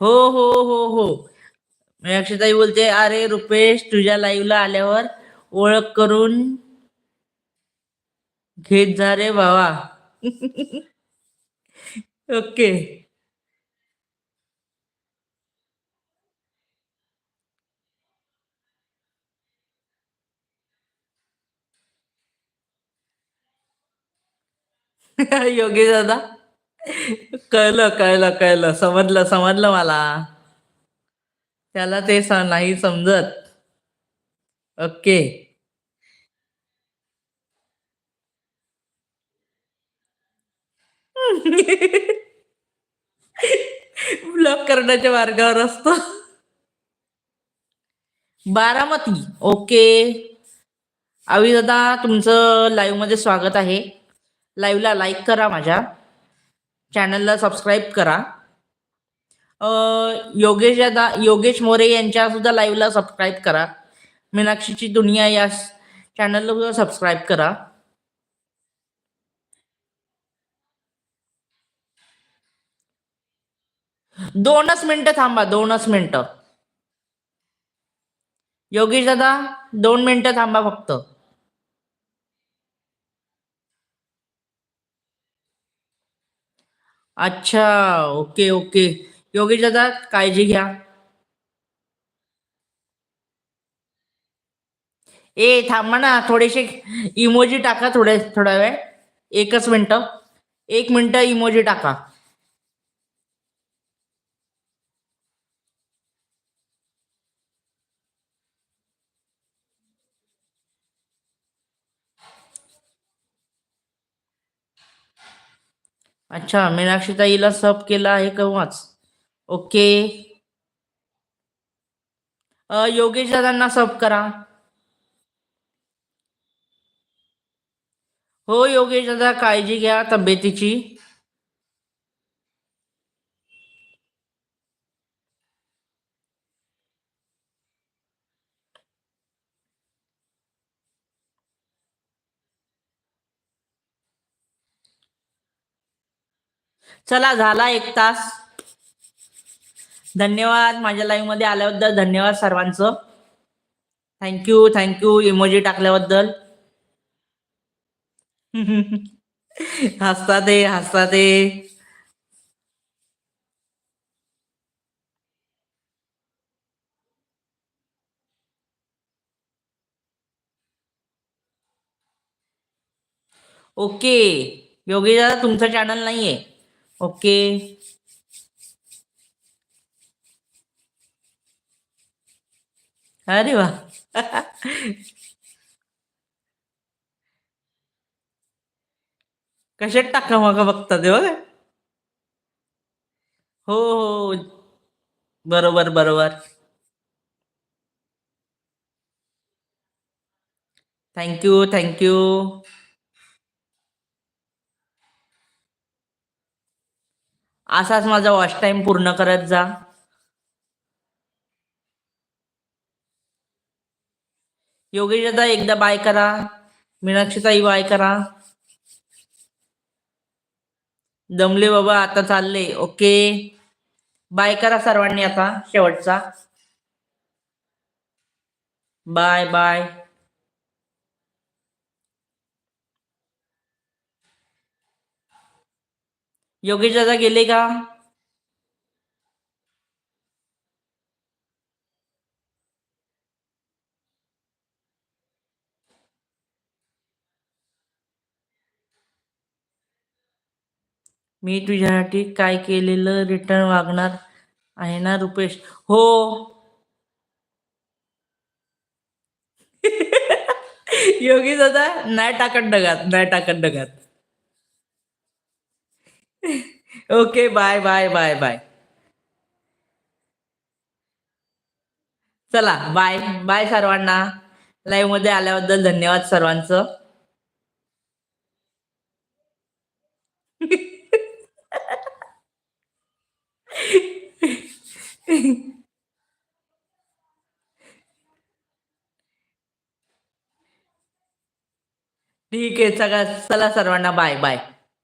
हो हो हो हो. मी अक्षताई बोलते अरे रुपेश तुझ्या लाईव्हला आल्यावर ओळख करून घेत जा रे भावा. ओके. योगी दादा. कळलं कळलं कळलं. समजलं समजलं मला. त्याला ते नाही समजत. ओके. ब्लॉक करण्याच्या मार्गावर असतो. बारामती. ओके. आवी दादा तुमचं लाईव्हमध्ये स्वागत आहे. लाईव्हला लाईक करा माझ्या. चॅनलला सबस्क्राईब करा. योगेश दादा योगेश मोरे यांच्या सुद्धा लाईव्हला सबस्क्राईब करा. मीनाक्षीची दुनिया या चॅनलला सुद्धा सबस्क्राईब करा. दोनच मिनिटं थांबा दोनच मिनिटं. योगेश दादा दोन मिनिटं थांबा फक्त. अच्छा ओके ओके. योगेश दादा काळजी घ्या. ए थांबा ना थोडेसे इमोजी टाका थोडे थोडा वेळ. एकच मिनटं. एक मिनटं इमोजी टाका. अच्छा मीनाक्षी ताईला सब केला आहे केव्हाच? ओके. योगेश दादांना सब करा. हो योगेश दादा काळजी घ्या तब्येतीची. चला झाला एक तास. धन्यवाद माझ्या लाईव्हमध्ये आल्याबद्दल. धन्यवाद सर्वांचं. थँक्यू थँक्यू इमोजी टाकल्याबद्दल. हसतात ते हसतात ते. ओके योगी दादा तुमचं चॅनल नाहीये. ओके अरे वा कशात टाका मग बघता ते बघा हो हो बरोबर बरोबर थँक्यू थँक्यू असाच माझा वॉच टाइम पूर्ण करत जा. योगेश दादा एकदा बाय करा. मीनाक्षीताई बाय करा. दमले बाबा आता चालले. ओके बाय करा सर्वांनी आता शेवटचा. बाय बाय योगेश दादा गेले का? मी तुझ्यासाठी काय केलेलं रिटर्न वागणार आहे ना रुपेश? हो. योगी दादा नाही टाकत डगात नाही टाकत डगात. Okay bye bye bye bye. चला बाय बाय सर्वांना. लाईव्हमध्ये आल्याबद्दल धन्यवाद सर्वांचं. ठीक आहे सगळं चला सर्वांना बाय बाय.